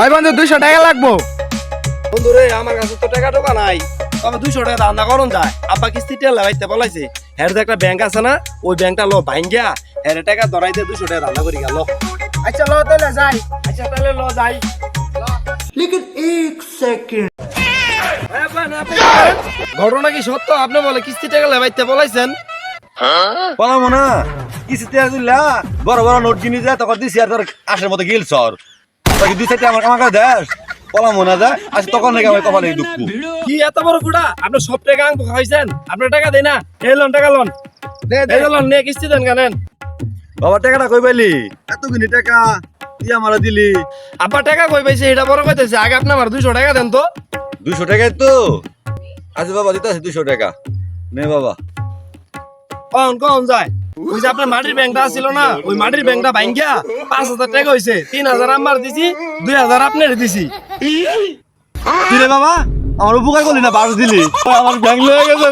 ওই বন্ধু দুইশো টাকা লাগবো। বন্ধু রে আমার কাছে তো টাকা টোকা নাই। তবে দুইশো টাকা ধান্দা করুন যায়। আব্বা কিস্তিতে লাগাইতে বলাইছে। হ্যাঁ একটা ব্যাংক আছে না ওই ব্যাংকটা লো ভাঙ্গিয়া হ্যাঁ টাকা ধরাইতে দুইশো টাকা ধান্দা করি গেল। আচ্ছা লো তাহলে যাই। আচ্ছা তাহলে ল যাই। ঘটনা কি সত্য? আপনি বলে কিস্তি টাকা লাগাইতে বলাইছেন। পালামো না কিস্তিতে আসিলা বড় বড় নোট কিনে যায় তখন দিছি আর তোর আসার মতো গিল সর তোকে দুই সাইডে আমার আমার দেশ। পালামো না যা আজ তখন নাকি আমার কপালে দুঃখ কি এত বড় ফুটা? আপনি সব টাকা আঙ্ক খাইছেন আপনার টাকা দেয় না। এই লোন টাকা লোন। দে দে। এই লোন নিয়ে কিস্তি দেন কেন বাবা টাকাটা কই পাইলি? এত কিনি টাকা তুই আমার দিলি? আব্বা টাকা কই পাইছে? এটা বড় কইতেছে। আগে আপনি আমার দুইশো টাকা দেন তো। দুশো টাকায় তো। আচ্ছা বাবা দিতে আছে দুশো টাকা। নে বাবা। কখন কখন যায়। ওই যে আপনার মাটির ব্যাংকটা ছিল না, ওই মাটির ব্যাংকটা ভাঙ্গিয়া পাঁচ হাজার টাকা হয়েছে তিন হাজার আমার দিছি, দুই হাজার আপনার দিছি। দিলে বাবা? আমার উপকার করলি না বারো দিলি। আমার ব্যাংক লয়ে গেছে